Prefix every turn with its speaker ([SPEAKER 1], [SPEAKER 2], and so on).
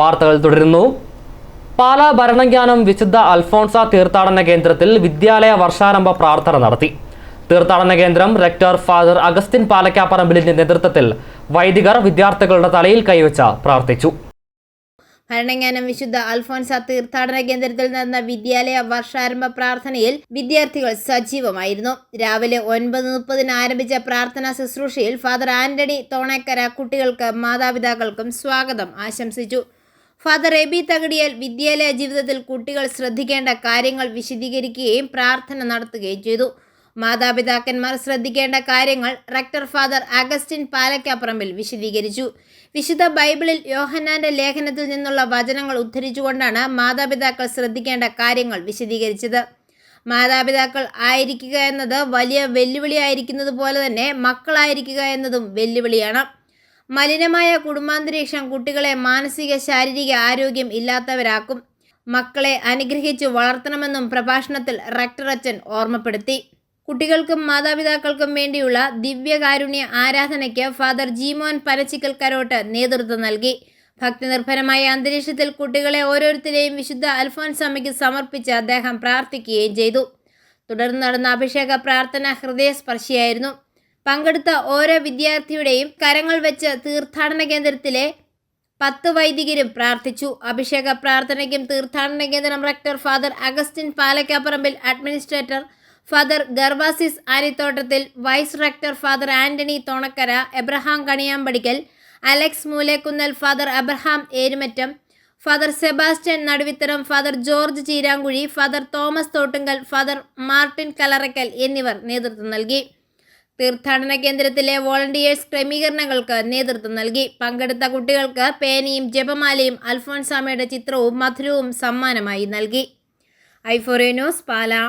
[SPEAKER 1] വാർത്തകൾ തുടരുന്നു. പാലാ ഭരണജ്ഞാനം വിശുദ്ധ അൽഫോൺസ തീർത്ഥാടന കേന്ദ്രത്തിൽ വിദ്യാലയ വർഷാരംഭ പ്രാർത്ഥന നടത്തി. തീർത്ഥാടന കേന്ദ്രം റെക്ടർ ഫാദർ അഗസ്റ്റിൻ പാലക്കാപ്പറമ്പിലിന്റെ നേതൃത്വത്തിൽ വൈദികർ വിദ്യാർത്ഥികളുടെ തലയിൽ കൈവച്ച് പ്രാർത്ഥിച്ചു.
[SPEAKER 2] ഭരണജ്ഞാനം വിശുദ്ധ അൽഫോൻസ തീർത്ഥാടന കേന്ദ്രത്തിൽ നടന്ന വിദ്യാലയ വർഷാരംഭ പ്രാർത്ഥനയിൽ വിദ്യാർത്ഥികൾ സജീവമായിരുന്നു. രാവിലെ ഒൻപത് മുപ്പതിന് ആരംഭിച്ച പ്രാർത്ഥനാ ശുശ്രൂഷയിൽ ഫാദർ ആന്റണി തോണേക്കര കുട്ടികൾക്ക് മാതാപിതാക്കൾക്കും സ്വാഗതം ആശംസിച്ചു. ഫാദർ എബി തകടിയൽ വിദ്യാലയ ജീവിതത്തിൽ കുട്ടികൾ ശ്രദ്ധിക്കേണ്ട കാര്യങ്ങൾ വിശദീകരിക്കുകയും പ്രാർത്ഥന നടത്തുകയും ചെയ്തു. മാതാപിതാക്കന്മാർ ശ്രദ്ധിക്കേണ്ട കാര്യങ്ങൾ റെക്ടർ ഫാദർ അഗസ്റ്റിൻ പാലക്കാപ്പറമ്പിൽ വിശദീകരിച്ചു. വിശുദ്ധ ബൈബിളിൽ യോഹന്നാന്റെ ലേഖനത്തിൽ നിന്നുള്ള വചനങ്ങൾ ഉദ്ധരിച്ചുകൊണ്ടാണ് മാതാപിതാക്കൾ ശ്രദ്ധിക്കേണ്ട കാര്യങ്ങൾ വിശദീകരിച്ചത്. മാതാപിതാക്കൾ ആയിരിക്കുക എന്നത് വലിയ വെല്ലുവിളിയായിരിക്കുന്നത് പോലെ തന്നെ മക്കളായിരിക്കുക എന്നതും വെല്ലുവിളിയാണ്. മലിനമായ കുടുംബാന്തരീക്ഷം കുട്ടികളെ മാനസിക ശാരീരിക ആരോഗ്യം ഇല്ലാത്തവരാക്കും. മക്കളെ അനുഗ്രഹിച്ചു വളർത്തണമെന്നും പ്രഭാഷണത്തിൽ റക്ടർ അച്ഛൻ ഓർമ്മപ്പെടുത്തി. കുട്ടികൾക്കും മാതാപിതാക്കൾക്കും വേണ്ടിയുള്ള ദിവ്യകാരുണ്യ ആരാധനയ്ക്ക് ഫാദർ ജീമോൻ പരച്ചിക്കൽ കരോട്ട് നേതൃത്വം നൽകി. ഭക്തിനിർഭരമായ അന്തരീക്ഷത്തിൽ കുട്ടികളെ ഓരോരുത്തരെയും വിശുദ്ധ അൽഫോൻസാമയ്ക്ക് സമർപ്പിച്ച് അദ്ദേഹം പ്രാർത്ഥിക്കുകയും ചെയ്തു. തുടർന്ന് നടന്ന അഭിഷേക പ്രാർത്ഥന ഹൃദയസ്പർശിയായിരുന്നു. പങ്കെടുത്ത ഓരോ വിദ്യാർത്ഥിയുടെയും കരങ്ങൾ വെച്ച് തീർത്ഥാടന കേന്ദ്രത്തിലെ പത്ത് വൈദികരും പ്രാർത്ഥിച്ചു. അഭിഷേക പ്രാർത്ഥനയ്ക്കും തീർത്ഥാടന കേന്ദ്രം rector father Augustine Palakkaparambil administrator father Gervasis Anithottathil vice rector father Antony Thonakkara Abraham Kaniyampadickal Alex Moolekunnel father Abraham Erumattom father Sebastian Naduvitharam father George Cheerankuzhi father Thomas Thottunkal father Martin Kalarackal എന്നിവർ നേതൃത്വം നൽകി. തീർത്ഥാടന കേന്ദ്രത്തിലെ volunteers ക്രമീകരണങ്ങൾക്ക് നേതൃത്വം നൽകി. പങ്കെടുത്ത കുട്ടികൾക്ക് പേനയും ജപമാലയും അൽഫോൻസാമയുടെ ചിത്രവും മധുരവും സമ്മാനമായി നൽകി. ഐഫോറിയ ന്യൂസ് പാലാ.